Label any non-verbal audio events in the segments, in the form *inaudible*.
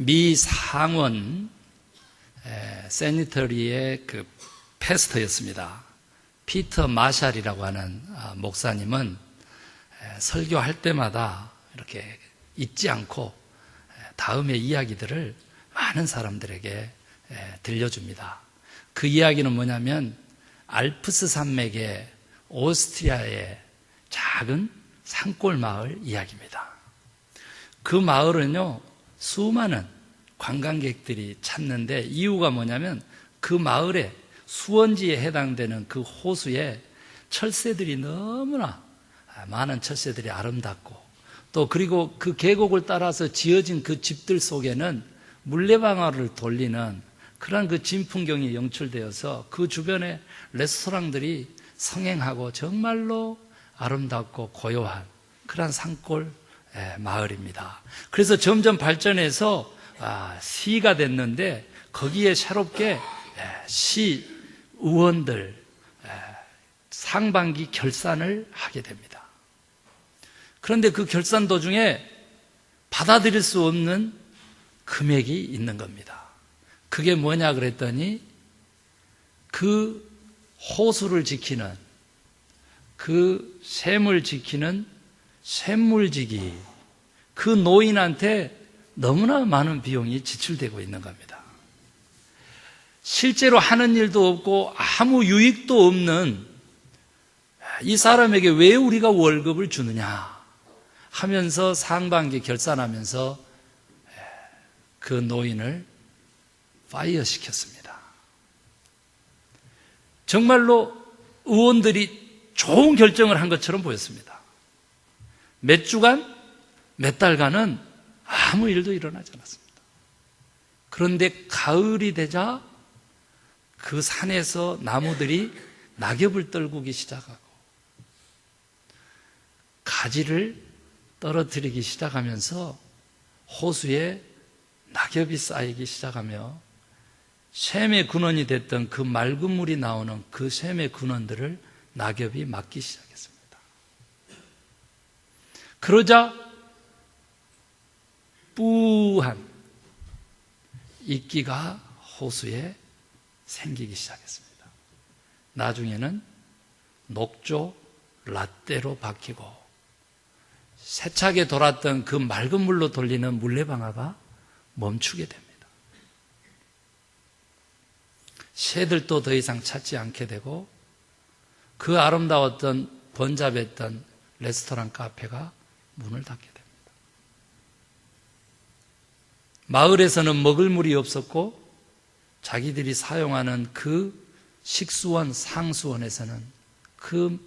미 상원 세니터리의 그 패스터였습니다. 피터 마샬이라고 하는 아, 목사님은 에, 설교할 때마다 이렇게 잊지 않고 에, 다음의 이야기들을 많은 사람들에게 에, 들려줍니다. 그 이야기는 뭐냐면 알프스 산맥의 오스트리아의 작은 산골 마을 이야기입니다. 그 마을은요, 수많은 관광객들이 찾는데 이유가 뭐냐면 그 마을에 수원지에 해당되는 그 호수에 철새들이 너무나 많은 철새들이 아름답고 또 그리고 그 계곡을 따라서 지어진 그 집들 속에는 물레방아를 돌리는 그런 그 진풍경이 연출되어서 그 주변에 레스토랑들이 성행하고 정말로 아름답고 고요한 그런 산골 마을입니다. 그래서 점점 발전해서 아, 시가 됐는데 거기에 새롭게 시 의원들 상반기 결산을 하게 됩니다. 그런데 그 결산 도중에 받아들일 수 없는 금액이 있는 겁니다. 그게 뭐냐 그랬더니 그 호수를 지키는 그 샘을 지키는 샘물지기 그 노인한테 너무나 많은 비용이 지출되고 있는 겁니다. 실제로 하는 일도 없고 아무 유익도 없는 이 사람에게 왜 우리가 월급을 주느냐 하면서 상반기 결산하면서 그 노인을 파이어 시켰습니다. 정말로 의원들이 좋은 결정을 한 것처럼 보였습니다. 몇 주간, 몇 달간은 아무 일도 일어나지 않았습니다. 그런데 가을이 되자 그 산에서 나무들이 낙엽을 떨구기 시작하고 가지를 떨어뜨리기 시작하면서 호수에 낙엽이 쌓이기 시작하며 샘의 근원이 됐던 그 맑은 물이 나오는 그 샘의 근원들을 낙엽이 막기 시작했습니다. 그러자 뿌한 이끼가 호수에 생기기 시작했습니다. 나중에는 녹조 라떼로 바뀌고 세차게 돌았던 그 맑은 물로 돌리는 물레방아가 멈추게 됩니다. 새들도 더 이상 찾지 않게 되고 그 아름다웠던 번잡했던 레스토랑 카페가 문을 닫게 됩니다. 마을에서는 먹을 물이 없었고 자기들이 사용하는 그 식수원, 상수원에서는 그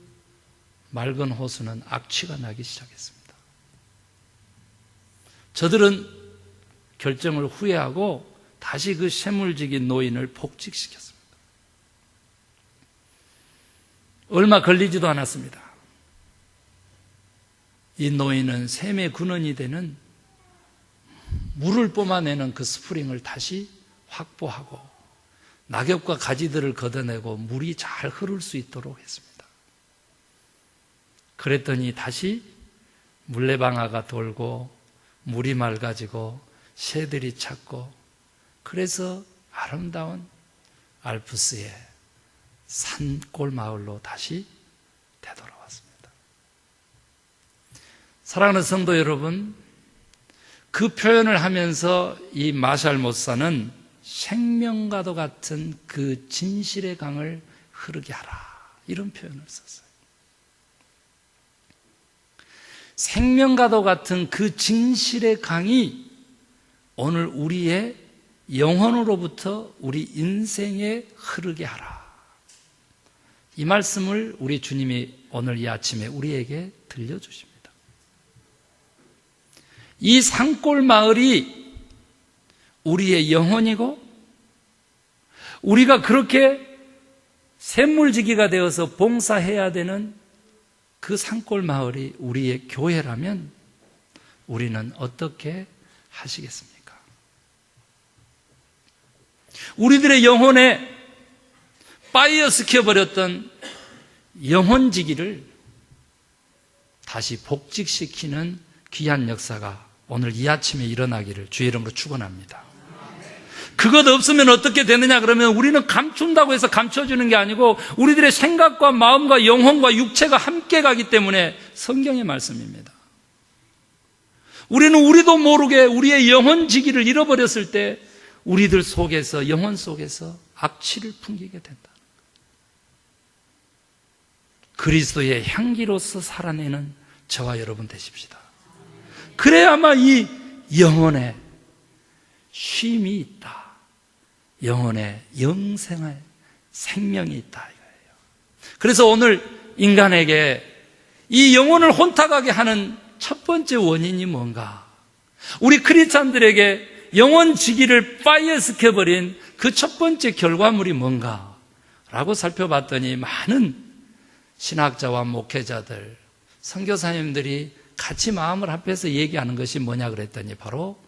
맑은 호수는 악취가 나기 시작했습니다. 저들은 결정을 후회하고 다시 그 쇠물지기 노인을 복직시켰습니다. 얼마 걸리지도 않았습니다. 이 노인은 샘의 근원이 되는 물을 뿜어내는 그 스프링을 다시 확보하고 낙엽과 가지들을 걷어내고 물이 잘 흐를 수 있도록 했습니다. 그랬더니 다시 물레방아가 돌고 물이 맑아지고 새들이 찾고 그래서 아름다운 알프스의 산골 마을로 다시 되돌아왔습니다. 사랑하는 성도 여러분, 그 표현을 하면서 이 마샬 모사는 생명과도 같은 그 진실의 강을 흐르게 하라. 이런 표현을 썼어요. 생명과도 같은 그 진실의 강이 오늘 우리의 영혼으로부터 우리 인생에 흐르게 하라. 이 말씀을 우리 주님이 오늘 이 아침에 우리에게 들려주십니다. 이 산골 마을이 우리의 영혼이고 우리가 그렇게 샘물지기가 되어서 봉사해야 되는 그 산골 마을이 우리의 교회라면 우리는 어떻게 하시겠습니까? 우리들의 영혼에 빠이어 시켜버렸던 영혼지기를 다시 복직시키는 귀한 역사가 오늘 이 아침에 일어나기를 주의 이름으로 축원합니다. 그것 없으면 어떻게 되느냐 그러면 우리는 감춘다고 해서 감춰주는 게 아니고 우리들의 생각과 마음과 영혼과 육체가 함께 가기 때문에 성경의 말씀입니다. 우리는 우리도 모르게 우리의 영혼 지기를 잃어버렸을 때 우리들 속에서 영혼 속에서 악취를 풍기게 된다. 그리스도의 향기로서 살아내는 저와 여러분 되십시다. 그래야만 이 영혼에 쉼이 있다. 영혼에 영생의 생명이 있다 이거예요. 그래서 오늘 인간에게 이 영혼을 혼탁하게 하는 첫 번째 원인이 뭔가? 우리 크리스찬들에게 영혼 지기를 파이어시켜버린 그 첫 번째 결과물이 뭔가? 라고 살펴봤더니 많은 신학자와 목회자들, 선교사님들이 같이 마음을 합해서 얘기하는 것이 뭐냐 그랬더니 바로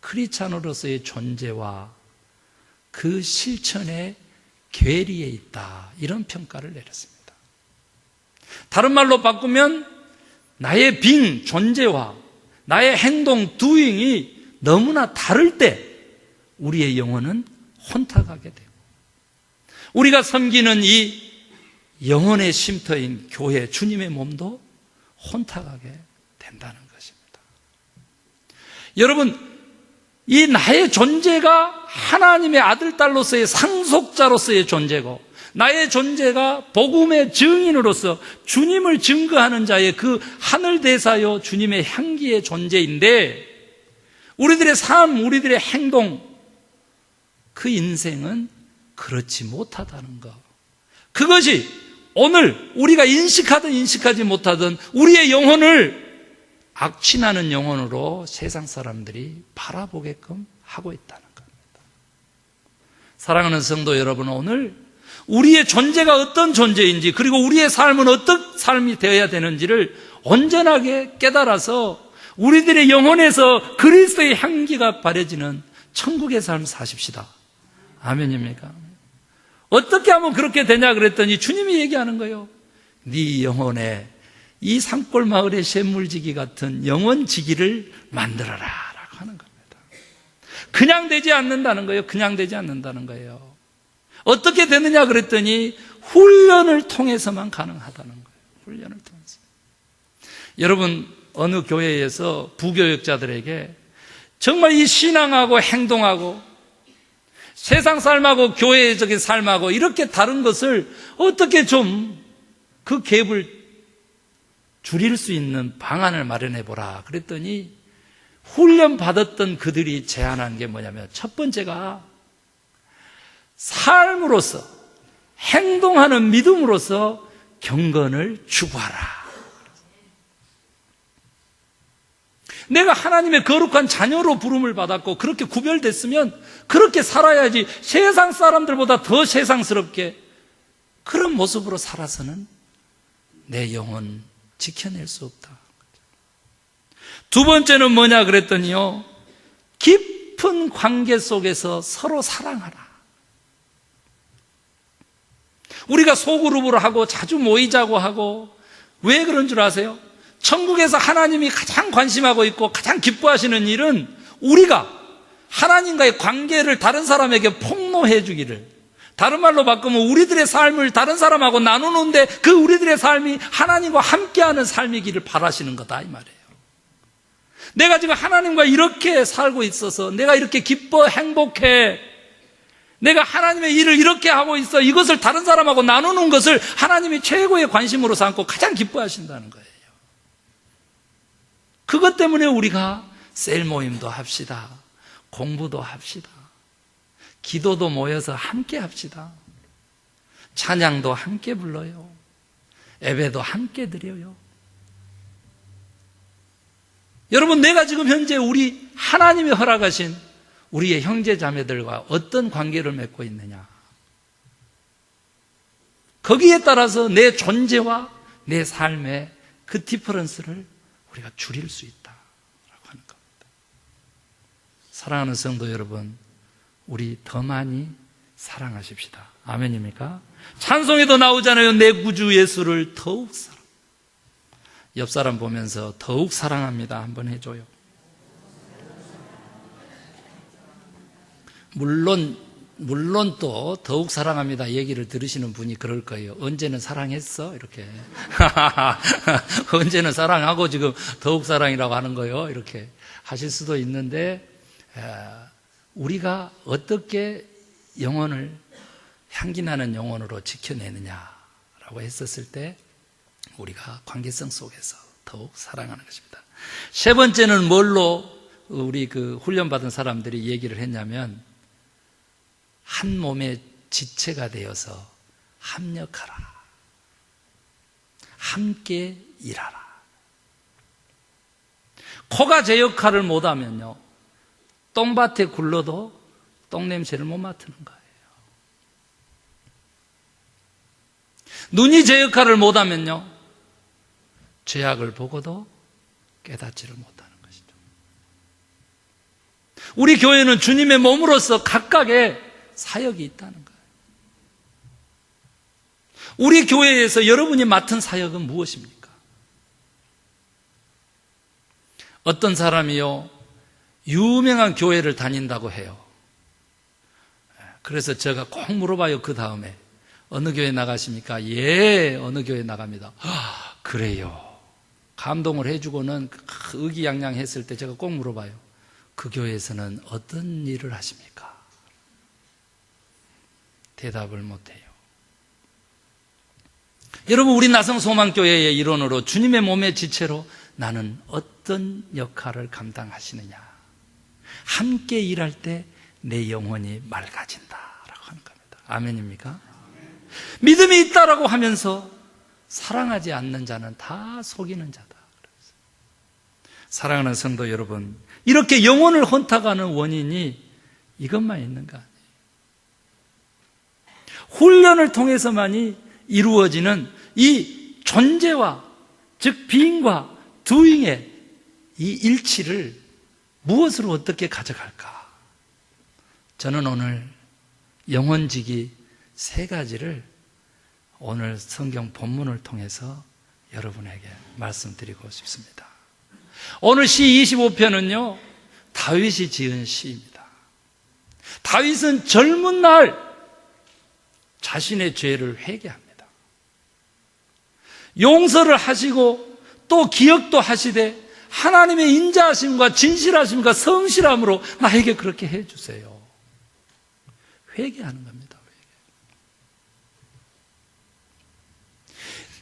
크리스찬으로서의 존재와 그 실천의 괴리에 있다. 이런 평가를 내렸습니다. 다른 말로 바꾸면 나의 빙 존재와 나의 행동 두잉이 너무나 다를 때 우리의 영혼은 혼탁하게 되고 우리가 섬기는 이 영혼의 쉼터인 교회 주님의 몸도 혼탁하게 된다는 것입니다. 여러분 이 나의 존재가 하나님의 아들 딸로서의 상속자로서의 존재고 나의 존재가 복음의 증인으로서 주님을 증거하는 자의 그 하늘 대사요 주님의 향기의 존재인데 우리들의 삶, 우리들의 행동 그 인생은 그렇지 못하다는 것. 그것이 오늘 우리가 인식하든 인식하지 못하든 우리의 영혼을 악취나는 영혼으로 세상 사람들이 바라보게끔 하고 있다는 겁니다. 사랑하는 성도 여러분, 오늘 우리의 존재가 어떤 존재인지 그리고 우리의 삶은 어떤 삶이 되어야 되는지를 온전하게 깨달아서 우리들의 영혼에서 그리스도의 향기가 바래지는 천국의 삶 사십시다. 아멘입니까? 어떻게 하면 그렇게 되냐 그랬더니 주님이 얘기하는 거예요. 네 영혼에 이 산골 마을의 샘물지기 같은 영원지기를 만들어라 라고 하는 겁니다. 그냥 되지 않는다는 거예요. 그냥 되지 않는다는 거예요. 어떻게 되느냐 그랬더니 훈련을 통해서만 가능하다는 거예요. 훈련을 통해서. 여러분, 어느 교회에서 부교역자들에게 정말 이 신앙하고 행동하고 세상 삶하고 교회적인 삶하고 이렇게 다른 것을 어떻게 좀 그 갭을 줄일 수 있는 방안을 마련해 보라. 그랬더니 훈련 받았던 그들이 제안한 게 뭐냐면 첫 번째가 삶으로서 행동하는 믿음으로서 경건을 추구하라. 내가 하나님의 거룩한 자녀로 부름을 받았고 그렇게 구별됐으면 그렇게 살아야지 세상 사람들보다 더 세상스럽게 그런 모습으로 살아서는 내 영혼 지켜낼 수 없다. 두 번째는 뭐냐 그랬더니요. 깊은 관계 속에서 서로 사랑하라. 우리가 소그룹으로 하고 자주 모이자고 하고 왜 그런 줄 아세요? 천국에서 하나님이 가장 관심하고 있고 가장 기뻐하시는 일은 우리가 하나님과의 관계를 다른 사람에게 폭로해 주기를 다른 말로 바꾸면 우리들의 삶을 다른 사람하고 나누는데 그 우리들의 삶이 하나님과 함께하는 삶이기를 바라시는 거다 이 말이에요. 내가 지금 하나님과 이렇게 살고 있어서 내가 이렇게 기뻐 행복해 내가 하나님의 일을 이렇게 하고 있어 이것을 다른 사람하고 나누는 것을 하나님이 최고의 관심으로 삼고 가장 기뻐하신다는 거예요. 그것 때문에 우리가 셀 모임도 합시다. 공부도 합시다. 기도도 모여서 함께 합시다. 찬양도 함께 불러요. 예배도 함께 드려요. 여러분, 내가 지금 현재 우리 하나님이 허락하신 우리의 형제 자매들과 어떤 관계를 맺고 있느냐. 거기에 따라서 내 존재와 내 삶의 그 디퍼런스를 우리가 줄일 수 있다라고 하는 겁니다. 사랑하는 성도 여러분, 우리 더 많이 사랑하십시다. 아멘입니까? 찬송에도 나오잖아요. 내 구주 예수를 더욱 사랑. 옆 사람 보면서 더욱 사랑합니다. 한번 해줘요. 물론, 물론 또 더욱 사랑합니다. 얘기를 들으시는 분이 그럴 거예요. 언제는 사랑했어? 이렇게. *laughs* 언제는 사랑하고 지금 더욱 사랑이라고 하는 거예요. 이렇게 하실 수도 있는데, 에, 우리가 어떻게 영혼을 향기 나는 영혼으로 지켜내느냐라고 했었을 때 우리가 관계성 속에서 더욱 사랑하는 것입니다. 세 번째는 뭘로 우리 그 훈련받은 사람들이 얘기를 했냐면 한 몸의 지체가 되어서 합력하라. 함께 일하라. 코가 제 역할을 못하면요. 똥밭에 굴러도 똥냄새를 못 맡는 거예요. 눈이 제 역할을 못하면요. 죄악을 보고도 깨닫지를 못하는 것이죠. 우리 교회는 주님의 몸으로서 각각의 사역이 있다는 거예요. 우리 교회에서 여러분이 맡은 사역은 무엇입니까? 어떤 사람이요, 유명한 교회를 다닌다고 해요. 그래서 제가 꼭 물어봐요, 그 다음에. 어느 교회 나가십니까? 예, 어느 교회 나갑니다. 아, 그래요. 감동을 해주고는 의기양양 했을 때 제가 꼭 물어봐요. 그 교회에서는 어떤 일을 하십니까? 대답을 못해요. 여러분, 우리 나성 소망교회의 일원으로 주님의 몸의 지체로 나는 어떤 역할을 감당하시느냐? 함께 일할 때 내 영혼이 맑아진다라고 하는 겁니다. 아멘입니까? 믿음이 있다라고 하면서 사랑하지 않는 자는 다 속이는 자다. 사랑하는 성도 여러분, 이렇게 영혼을 혼탁하는 원인이 이것만 있는가? 훈련을 통해서만이 이루어지는 이 존재와 즉 비인과 두잉의 이 일치를 무엇으로 어떻게 가져갈까? 저는 오늘 영혼지기 세 가지를 오늘 성경 본문을 통해서 여러분에게 말씀드리고 싶습니다. 오늘 시 25편은요, 다윗이 지은 시입니다. 다윗은 젊은 날 자신의 죄를 회개합니다. 용서를 하시고 또 기억도 하시되 하나님의 인자하심과 진실하심과 성실함으로 나에게 그렇게 해주세요. 회개하는 겁니다.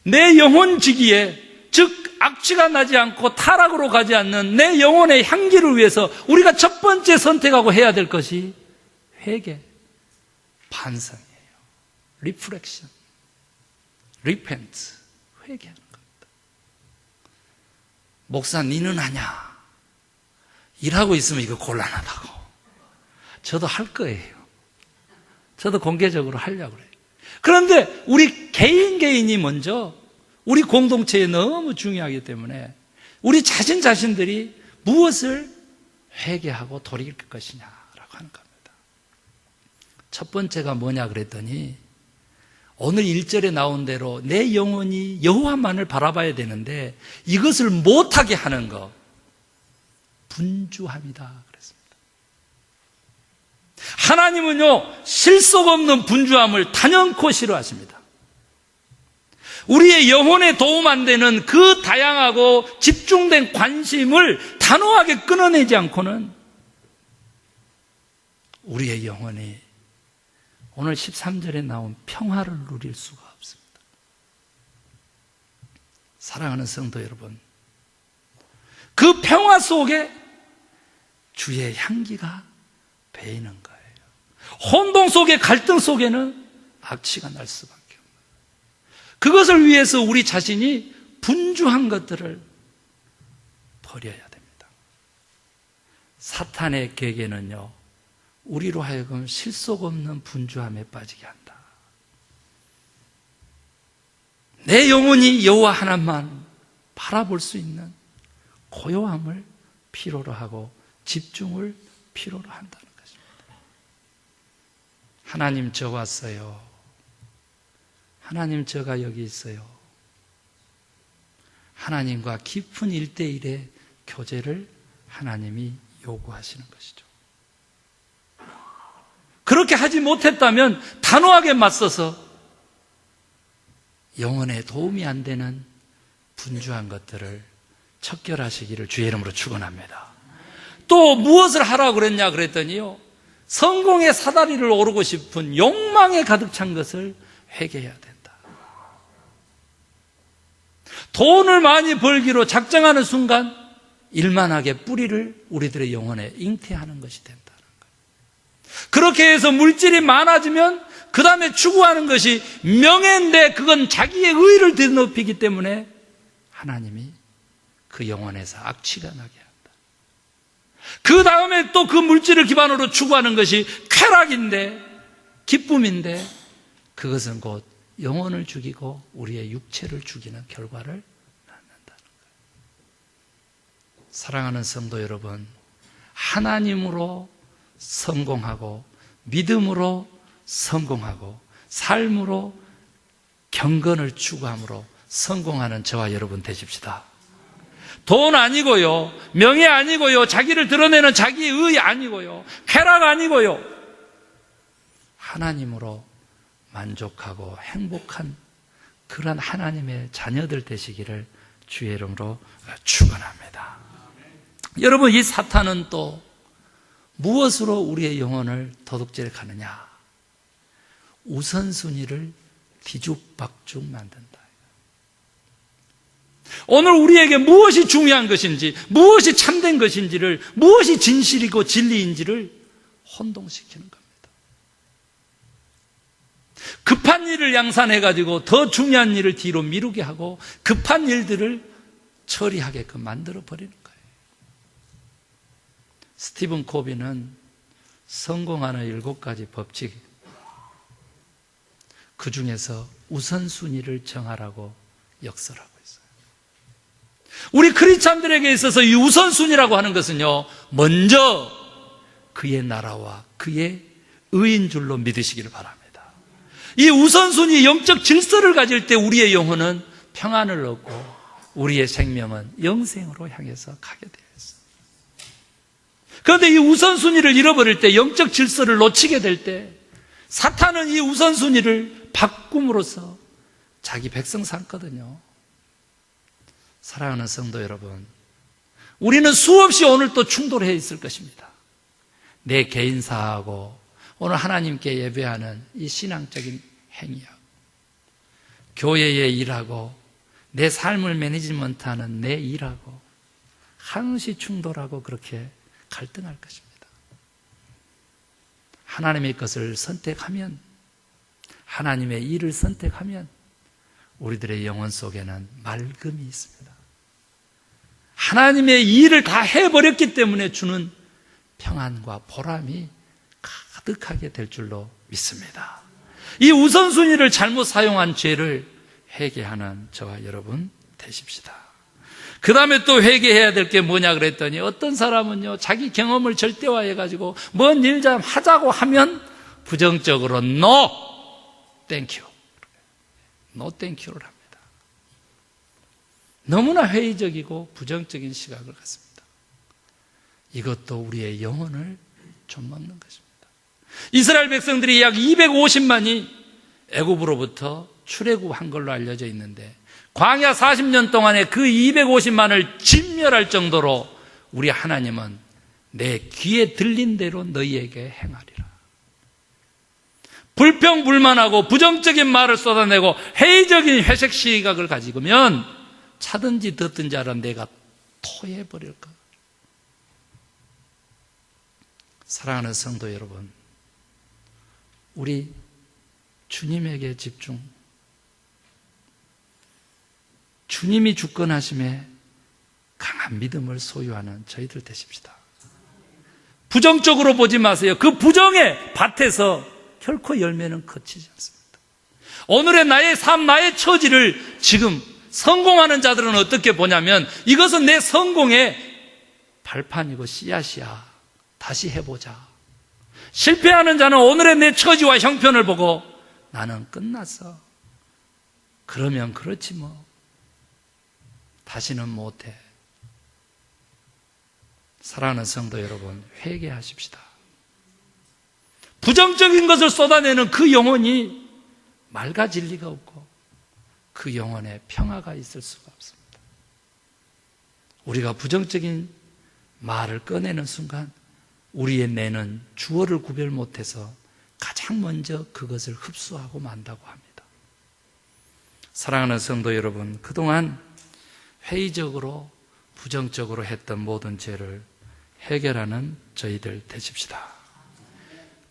회개. 내 영혼 지기에 즉 악취가 나지 않고 타락으로 가지 않는 내 영혼의 향기를 위해서 우리가 첫 번째 선택하고 해야 될 것이 회개, 반성이에요. 리프렉션, 리펜트, 회개하는. 목사, 니는 하냐? 일하고 있으면 이거 곤란하다고. 저도 할 거예요. 저도 공개적으로 하려고 그래요. 그런데 우리 개인 개인이 먼저 우리 공동체에 너무 중요하기 때문에 우리 자신 자신들이 무엇을 회개하고 돌이킬 것이냐라고 하는 겁니다. 첫 번째가 뭐냐 그랬더니 오늘 1절에 나온 대로 내 영혼이 여호와만을 바라봐야 되는데 이것을 못하게 하는 것 분주함이다 그랬습니다. 하나님은요 실속 없는 분주함을 단연코 싫어하십니다. 우리의 영혼에 도움 안 되는 그 다양하고 집중된 관심을 단호하게 끊어내지 않고는 우리의 영혼이 오늘 13절에 나온 평화를 누릴 수가 없습니다. 사랑하는 성도 여러분, 그 평화 속에 주의 향기가 배이는 거예요. 혼동 속에 갈등 속에는 악취가 날 수밖에 없는 그것을 위해서 우리 자신이 분주한 것들을 버려야 됩니다. 사탄의 계계는요, 우리로 하여금 실속 없는 분주함에 빠지게 한다. 내 영혼이 여호와 하나만 바라볼 수 있는 고요함을 필요로 하고 집중을 필요로 한다는 것입니다. 하나님 저 왔어요. 하나님 저가 여기 있어요. 하나님과 깊은 일대일의 교제를 하나님이 요구하시는 것이죠. 그렇게 하지 못했다면 단호하게 맞서서 영혼에 도움이 안 되는 분주한 것들을 척결하시기를 주의 이름으로 축원합니다. 또 무엇을 하라고 그랬냐 그랬더니요. 성공의 사다리를 오르고 싶은 욕망에 가득 찬 것을 회개해야 된다. 돈을 많이 벌기로 작정하는 순간 일만하게 뿌리를 우리들의 영혼에 잉태하는 것이 거예요. 그렇게 해서 물질이 많아지면 그 다음에 추구하는 것이 명예인데 그건 자기의 의를 뒤높이기 때문에 하나님이 그 영혼에서 악취가 나게 한다. 그 다음에 또 그 물질을 기반으로 추구하는 것이 쾌락인데 기쁨인데 그것은 곧 영혼을 죽이고 우리의 육체를 죽이는 결과를 낳는다는 거예요. 사랑하는 성도 여러분, 하나님으로 성공하고 믿음으로 성공하고 삶으로 경건을 추구함으로 성공하는 저와 여러분 되십시다. 돈 아니고요. 명예 아니고요. 자기를 드러내는 자기의 의 아니고요. 쾌락 아니고요. 하나님으로 만족하고 행복한 그런 하나님의 자녀들 되시기를 주의 이름으로 축원합니다. 여러분 이 사탄은 또 무엇으로 우리의 영혼을 도둑질해 가느냐? 우선순위를 뒤죽박죽 만든다. 오늘 우리에게 무엇이 중요한 것인지, 무엇이 참된 것인지를, 무엇이 진실이고 진리인지를 혼동시키는 겁니다. 급한 일을 양산해가지고 더 중요한 일을 뒤로 미루게 하고 급한 일들을 처리하게끔 만들어 버리는 거예요. 스티븐 코비는 성공하는 일곱 가지 법칙, 그 중에서 우선순위를 정하라고 역설하고 있어요. 우리 크리스찬들에게 있어서 이 우선순위라고 하는 것은요, 먼저 그의 나라와 그의 의인 줄로 믿으시기를 바랍니다. 이 우선순위 영적 질서를 가질 때 우리의 영혼은 평안을 얻고 우리의 생명은 영생으로 향해서 가게 되어 있어요. 그런데 이 우선순위를 잃어버릴 때 영적 질서를 놓치게 될 때 사탄은 이 우선순위를 바꿈으로써 자기 백성 삼거든요. 사랑하는 성도 여러분, 우리는 수없이 오늘 또 충돌해 있을 것입니다. 내 개인사하고 오늘 하나님께 예배하는 이 신앙적인 행위하고 교회에 일하고 내 삶을 매니지먼트하는 내 일하고 항시 충돌하고 그렇게 갈등할 것입니다. 하나님의 것을 선택하면 하나님의 일을 선택하면 우리들의 영혼 속에는 맑음이 있습니다. 하나님의 일을 다 해버렸기 때문에 주는 평안과 보람이 가득하게 될 줄로 믿습니다. 이 우선순위를 잘못 사용한 죄를 회개하는 저와 여러분 되십시다. 그 다음에 또 회개해야 될 게 뭐냐 그랬더니 어떤 사람은요, 자기 경험을 절대화해가지고 뭔 일 좀 하자고 하면 부정적으로 no, you. no you를 합니다. 너무나 회의적이고 부정적인 시각을 갖습니다. 이것도 우리의 영혼을 좀 먹는 것입니다. 이스라엘 백성들이 약 250만이 애굽으로부터 출애굽한 걸로 알려져 있는데 광야 40년 동안에 그 250만을 진멸할 정도로 우리 하나님은 내 귀에 들린 대로 너희에게 행하리라. 불평불만하고 부정적인 말을 쏟아내고 회의적인 회색 시각을 가지고면 차든지 듣든지 알아 내가 토해버릴까. 사랑하는 성도 여러분, 우리 주님에게 집중. 주님이 주권하심에 강한 믿음을 소유하는 저희들 되십시다. 부정적으로 보지 마세요. 그 부정의 밭에서 결코 열매는 거치지 않습니다. 오늘의 나의 삶, 나의 처지를 지금 성공하는 자들은 어떻게 보냐면 이것은 내 성공의 발판이고 씨앗이야. 다시 해보자. 실패하는 자는 오늘의 내 처지와 형편을 보고 나는 끝났어. 그러면 그렇지 뭐. 다시는 못해. 사랑하는 성도 여러분, 회개하십시다. 부정적인 것을 쏟아내는 그 영혼이 맑아질 리가 없고 그 영혼에 평화가 있을 수가 없습니다. 우리가 부정적인 말을 꺼내는 순간 우리의 뇌는 주어를 구별 못해서 가장 먼저 그것을 흡수하고 만다고 합니다. 사랑하는 성도 여러분, 그동안 회의적으로 부정적으로 했던 모든 죄를 해결하는 저희들 되십시다.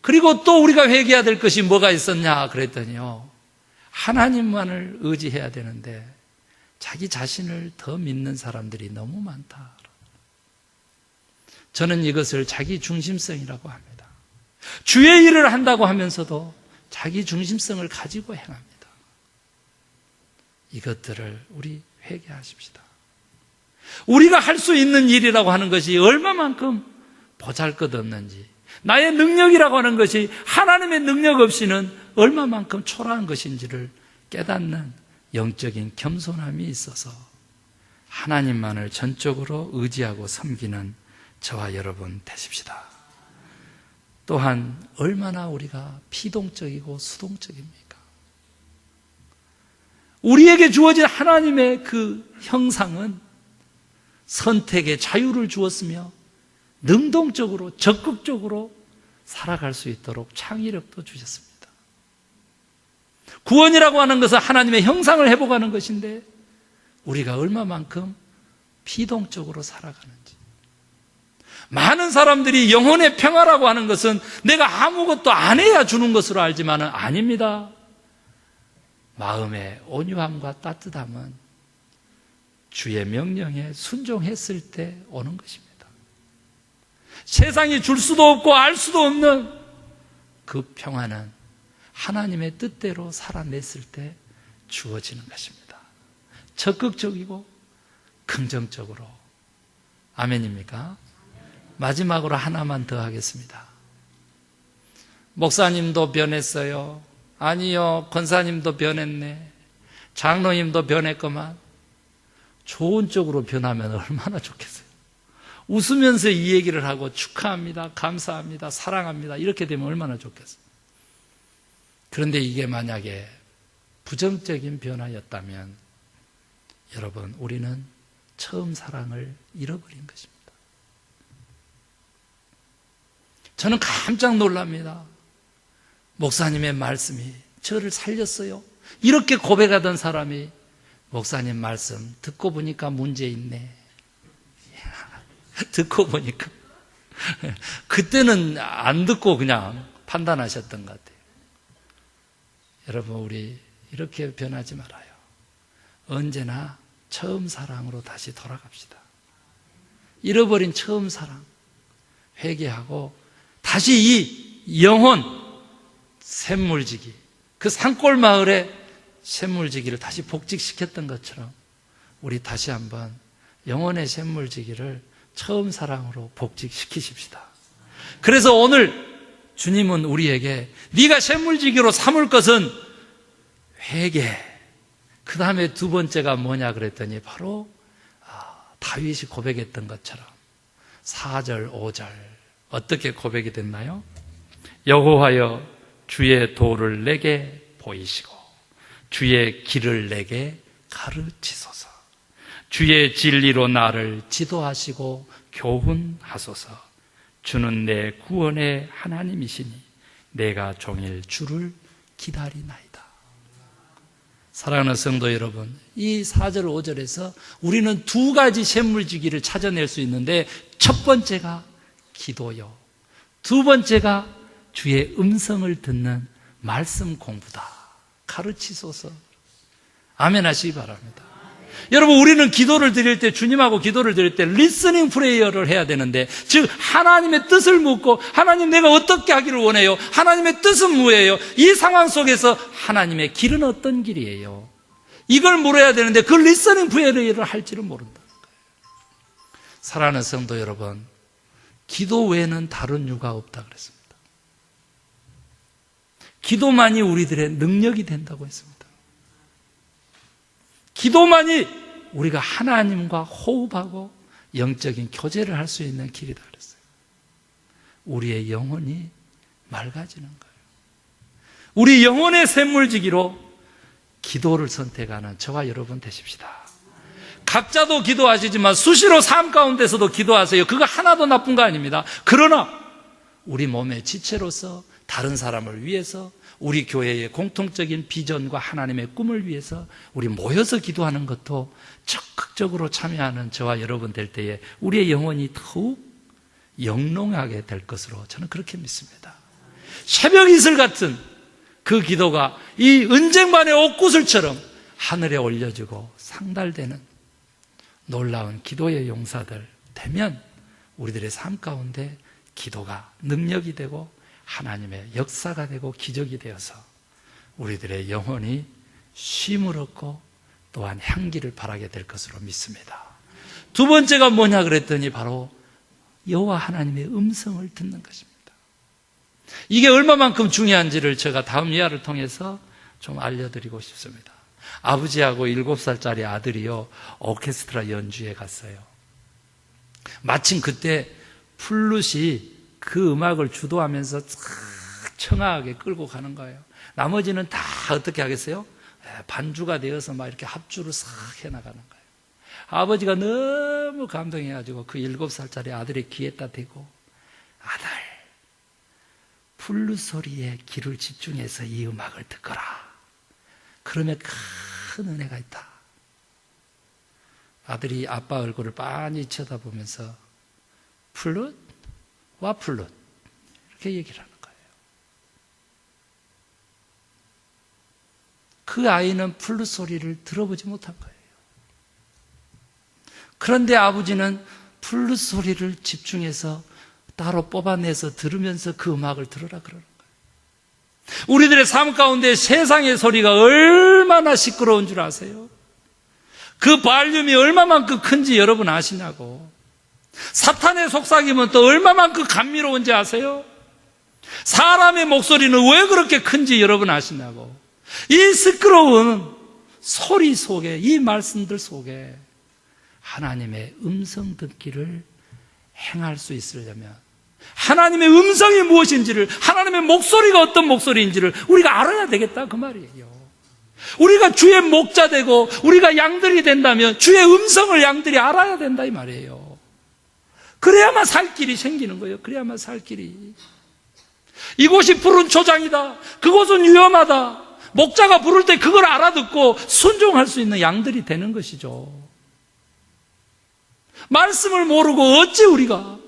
그리고 또 우리가 회개해야 될 것이 뭐가 있었냐 그랬더니요. 하나님만을 의지해야 되는데 자기 자신을 더 믿는 사람들이 너무 많다. 저는 이것을 자기 중심성이라고 합니다. 주의 일을 한다고 하면서도 자기 중심성을 가지고 행합니다. 이것들을 우리 회개하십시다. 우리가 할 수 있는 일이라고 하는 것이 얼마만큼 보잘 것 없는지, 나의 능력이라고 하는 것이 하나님의 능력 없이는 얼마만큼 초라한 것인지를 깨닫는 영적인 겸손함이 있어서 하나님만을 전적으로 의지하고 섬기는 저와 여러분 되십시다. 또한 얼마나 우리가 피동적이고 수동적입니까? 우리에게 주어진 하나님의 그 형상은 선택의 자유를 주었으며 능동적으로 적극적으로 살아갈 수 있도록 창의력도 주셨습니다. 구원이라고 하는 것은 하나님의 형상을 회복하는 것인데 우리가 얼마만큼 피동적으로 살아가는지. 많은 사람들이 영혼의 평화라고 하는 것은 내가 아무것도 안 해야 주는 것으로 알지만은 아닙니다. 마음의 온유함과 따뜻함은 주의 명령에 순종했을 때 오는 것입니다. 세상이 줄 수도 없고 알 수도 없는 그 평화는 하나님의 뜻대로 살아냈을 때 주어지는 것입니다. 적극적이고 긍정적으로. 아멘입니까? 마지막으로 하나만 더 하겠습니다. 목사님도 변했어요. 아니요, 권사님도 변했네. 장로님도 변했구만. 좋은 쪽으로 변하면 얼마나 좋겠어요. 웃으면서 이 얘기를 하고 축하합니다, 감사합니다, 사랑합니다. 이렇게 되면 얼마나 좋겠어요. 그런데 이게 만약에 부정적인 변화였다면 여러분, 우리는 처음 사랑을 잃어버린 것입니다. 저는 깜짝 놀랍니다. 목사님의 말씀이 저를 살렸어요. 이렇게 고백하던 사람이 목사님 말씀 듣고 보니까 문제 있네. *laughs* 듣고 보니까. *laughs* 그때는 안 듣고 그냥 판단하셨던 것 같아요. 여러분, 우리 이렇게 변하지 말아요. 언제나 처음 사랑으로 다시 돌아갑시다. 잃어버린 처음 사랑, 회개하고 다시 이 영혼, 샘물지기, 그 산골 마을에 샘물지기를 다시 복직시켰던 것처럼 우리 다시 한번 영혼의 샘물지기를 처음 사랑으로 복직시키십시다. 그래서 오늘 주님은 우리에게 네가 샘물지기로 삼을 것은 회개. 그 다음에 두 번째가 뭐냐 그랬더니 바로 아, 다윗이 고백했던 것처럼 4절, 5절 어떻게 고백이 됐나요? 여호와여 주의 도를 내게 보이시고 주의 길을 내게 가르치소서. 주의 진리로 나를 지도하시고 교훈하소서. 주는 내 구원의 하나님이시니 내가 종일 주를 기다리나이다. 사랑하는 성도 여러분, 이 4절, 5절에서 우리는 두 가지 샘물지기를 찾아낼 수 있는데 첫 번째가 기도요. 두 번째가 주의 음성을 듣는 말씀 공부다. 가르치소서. 아멘 하시기 바랍니다. 여러분, 우리는 기도를 드릴 때, 주님하고 기도를 드릴 때, 리스닝 프레이어를 해야 되는데, 즉, 하나님의 뜻을 묻고, 하나님 내가 어떻게 하기를 원해요? 하나님의 뜻은 뭐예요? 이 상황 속에서 하나님의 길은 어떤 길이에요? 이걸 물어야 되는데, 그 리스닝 프레이어를 할지를 모른다는 거예요. 사랑하는 성도 여러분, 기도 외에는 다른 이유가 없다 그랬습니다. 기도만이 우리들의 능력이 된다고 했습니다. 기도만이 우리가 하나님과 호흡하고 영적인 교제를 할 수 있는 길이다 그랬어요. 우리의 영혼이 맑아지는 거예요. 우리 영혼의 샘물지기로 기도를 선택하는 저와 여러분 되십시다. 각자도 기도하시지만 수시로 삶 가운데서도 기도하세요. 그거 하나도 나쁜 거 아닙니다. 그러나 우리 몸의 지체로서 다른 사람을 위해서 우리 교회의 공통적인 비전과 하나님의 꿈을 위해서 우리 모여서 기도하는 것도 적극적으로 참여하는 저와 여러분 될 때에 우리의 영혼이 더욱 영롱하게 될 것으로 저는 그렇게 믿습니다. 새벽 이슬 같은 그 기도가 이 은쟁반의 옥구슬처럼 하늘에 올려지고 상달되는 놀라운 기도의 용사들 되면 우리들의 삶 가운데 기도가 능력이 되고 하나님의 역사가 되고 기적이 되어서 우리들의 영혼이 쉼을 얻고 또한 향기를 바라게 될 것으로 믿습니다. 두 번째가 뭐냐 그랬더니 바로 여호와 하나님의 음성을 듣는 것입니다. 이게 얼마만큼 중요한지를 제가 다음 이야를 통해서 좀 알려드리고 싶습니다. 아버지하고 일곱 살짜리 아들이요 오케스트라 연주에 갔어요. 마침 그때 플룻이 그 음악을 주도하면서 청아하게 끌고 가는 거예요. 나머지는 다 어떻게 하겠어요? 반주가 되어서 막 이렇게 합주를 싹 해나가는 거예요. 아버지가 너무 감동해가지고 그 일곱 살짜리 아들의 귀에다 대고 아들 플룻 소리에 귀를 집중해서 이 음악을 듣거라. 그러면 큰 은혜가 있다. 아들이 아빠 얼굴을 빤히 쳐다보면서 플룻? 와 플룻. 이렇게 얘기를 하는 거예요. 그 아이는 플룻 소리를 들어보지 못한 거예요. 그런데 아버지는 플룻 소리를 집중해서 따로 뽑아내서 들으면서 그 음악을 들으라 그러는 거예요. 우리들의 삶 가운데 세상의 소리가 얼마나 시끄러운 줄 아세요? 그 발륨이 얼마만큼 큰지 여러분 아시냐고. 사탄의 속삭임은 또 얼마만큼 감미로운지 아세요? 사람의 목소리는 왜 그렇게 큰지 여러분 아시냐고. 이 시끄러운 소리 속에, 이 말씀들 속에 하나님의 음성 듣기를 행할 수 있으려면 하나님의 음성이 무엇인지를 하나님의 목소리가 어떤 목소리인지를 우리가 알아야 되겠다 그 말이에요. 우리가 주의 목자 되고 우리가 양들이 된다면 주의 음성을 양들이 알아야 된다 이 말이에요. 그래야만 살 길이 생기는 거예요. 그래야만 살 길이. 이곳이 푸른 초장이다. 그곳은 위험하다. 목자가 부를 때 그걸 알아듣고 순종할 수 있는 양들이 되는 것이죠. 말씀을 모르고 어찌 우리가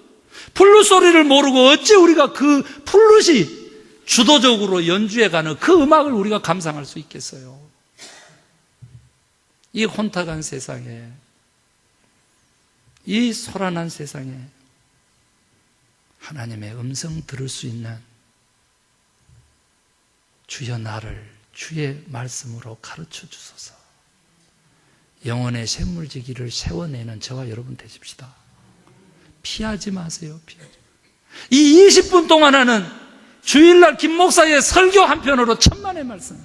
플룻 소리를 모르고 어찌 우리가 그 플룻이 주도적으로 연주해 가는 그 음악을 우리가 감상할 수 있겠어요? 이 혼탁한 세상에, 이 소란한 세상에 하나님의 음성 들을 수 있는 주여 나를 주의 말씀으로 가르쳐 주소서. 영혼의 샘물지기를 세워내는 저와 여러분 되십시다. 피하지 마세요. 피하지. 이 20분 동안 하는 주일날 김 목사의 설교 한 편으로 천만의 말씀.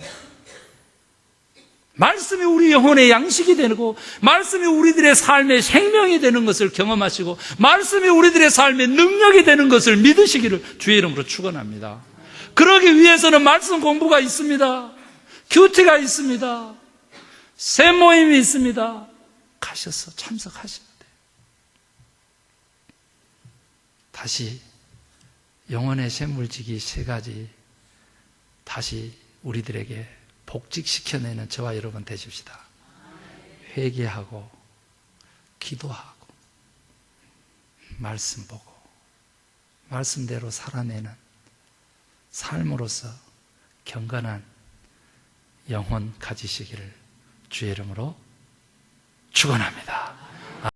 말씀이 우리 영혼의 양식이 되고, 말씀이 우리들의 삶의 생명이 되는 것을 경험하시고, 말씀이 우리들의 삶의 능력이 되는 것을 믿으시기를 주의 이름으로 축원합니다. 그러기 위해서는 말씀 공부가 있습니다. 큐티가 있습니다. 새 모임이 있습니다. 가셔서 참석하시면 돼요. 다시 영혼의 샘물지기 세 가지 다시 우리들에게 복직시켜내는 저와 여러분 되십시다. 회개하고 기도하고 말씀 보고 말씀대로 살아내는 삶으로서 경건한 영혼 가지시기를 주의 이름으로 축원합니다.